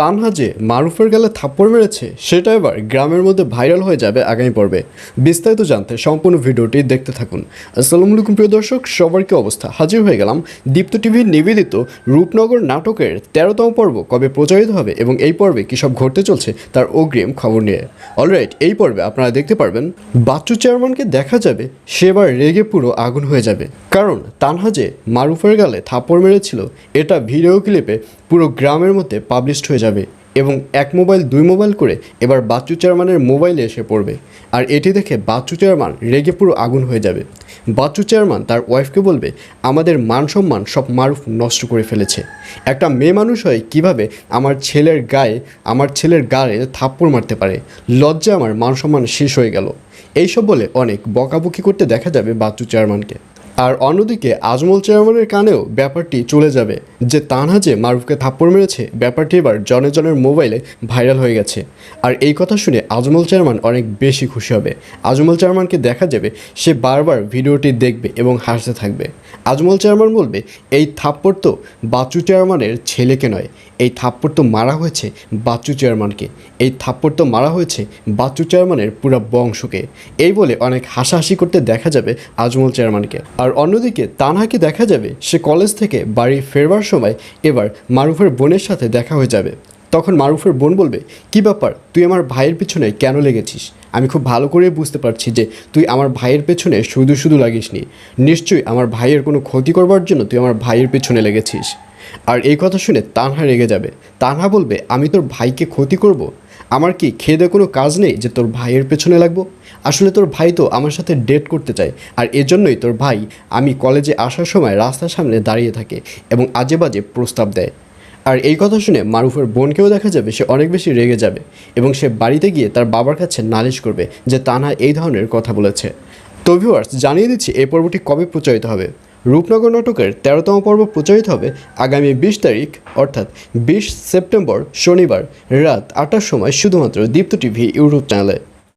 তানহা যে মারুফের গালে থাপ্পড় মেরেছে, সেটা এবার গ্রামের মধ্যে ভাইরাল হয়ে যাবে আগামী পর্বে। বিস্তারিত জানতে সম্পূর্ণ ভিডিওটি দেখতে থাকুন। আসসালামু আলাইকুম, প্রিয় দর্শক, সবার কি অবস্থা? হাজির হয়ে গেলাম দীপ্ত টিভির নিবেদিত রূপনগর নাটকের তেরোতম পর্ব, কবে প্রচারিত হবে এবং এই পর্বে কী সব ঘটতে চলছে তার অগ্রিম খবর নিয়ে। অলরাইট এই পর্বে আপনারা দেখতে পারবেন, বাচ্চু চেয়ারম্যানকে দেখা যাবে, সেবার রেগে পুরো আগুন হয়ে যাবে। কারণ তানহা যে মারুফের গালে থাপ্পড় মেরেছিল, এটা ভিডিও ক্লিপে পুরো গ্রামের মধ্যে পাবলিশড হয়ে যাবে এবং এক মোবাইল দুই মোবাইল করে এবার বাচ্চু চেয়ারম্যানের মোবাইলে এসে পড়বে। আর এটি দেখে বাচ্চু চেয়ারম্যান রেগে পুরো আগুন হয়ে যাবে। বাচ্চু চেয়ারম্যান তার ওয়াইফকে বলবে, আমাদের মান সম্মান সব মারুফ নষ্ট করে ফেলেছে। একটা মেয়ে মানুষ হয়ে কীভাবে আমার ছেলের গায়ে, আমার ছেলের গায়ে থাপ্পড় মারতে পারে? লজ্জা আমার মান সম্মান শেষ হয়ে গেল। এইসব বলে অনেক বকাবকি করতে দেখা যাবে বাচ্চু চেয়ারম্যানকে। আর অন্যদিকে আজমল চেয়ারম্যানের কানেও ব্যাপারটি চলে যাবে। যে তানহা যে মারুফকে থাপ্পড় মেরেছে, ব্যাপারটি এবার জনে জনের মোবাইলে ভাইরাল হয়ে গেছে। আর এই কথা শুনে আজমল চেয়ারম্যান অনেক বেশি খুশি হবে। আজমল চেয়ারম্যানকে দেখা যাবে, সে বারবার ভিডিওটি দেখবে এবং হাসতে থাকবে। আজমল চেয়ারম্যান বলবে, এই থাপ্পড় তো বাচ্চু চেয়ারম্যানের ছেলেকে নয়। এই থাপ্পড় তো মারা হয়েছে বাচ্চু চেয়ারম্যানকে। এই থাপ্পড় তো মারা হয়েছে বাচ্চু চেয়ারম্যানের পুরো বংশকে। এই বলে অনেক হাসাহাসি করতে দেখা যাবে আজমল চেয়ারম্যানকে। আর অন্যদিকে তানহাকে দেখা যাবে সে কলেজ থেকে বাড়ি ফেরবার সময় এবার মারুফের বোনের সাথে দেখা হয়ে যাবে। তখন মারুফের বোন বলবে, কি ব্যাপার? তুই আমার ভাইয়ের পিছনে কেন লেগেছিস? আমি খুব ভালো করে বুঝতে পারছি যে তুই আমার ভাইয়ের পেছনে শুধু শুধু লাগিসনি। নিশ্চয়ই আমার ভাইয়ের কোনো ক্ষতি করবার জন্য তুই আমার ভাইয়ের পেছনে লেগেছিস। আর এই কথা শুনে তানহা রেগে যাবে। তানহা বলবে, আমি তোর ভাইকে ক্ষতি করব। আমার কি খেয়ে কোনো কাজ নেই যে তোর ভাইয়ের পেছনে লাগবো? আসলে তোর ভাই তো আমার সাথে ডেট করতে চায়, আর এজন্যই তোর ভাই আমি কলেজে আসার সময় রাস্তার সামনে দাঁড়িয়ে থাকে এবং আজে বাজে প্রস্তাব দেয়। আর এই কথা শুনে মারুফের বোনকেও দেখা যাবে সে অনেক বেশি রেগে যাবে এবং সে বাড়িতে গিয়ে তার বাবার কাছে নালিশ করবে যে তানহা এই ধরনের কথা বলেছে। তো ভিউয়ার্স জানিয়ে দিচ্ছি এই পর্বটি কবে প্রচারিত হবে? রূপনগর নাটকের তেরোতম পর্ব প্রচারিত হবে আগামী বিশ তারিখ, অর্থাৎ বিশ সেপ্টেম্বর শনিবার রাত আটটার সময়, শুধুমাত্র দীপ্ত টিভি ইউটিউব চ্যানেলে।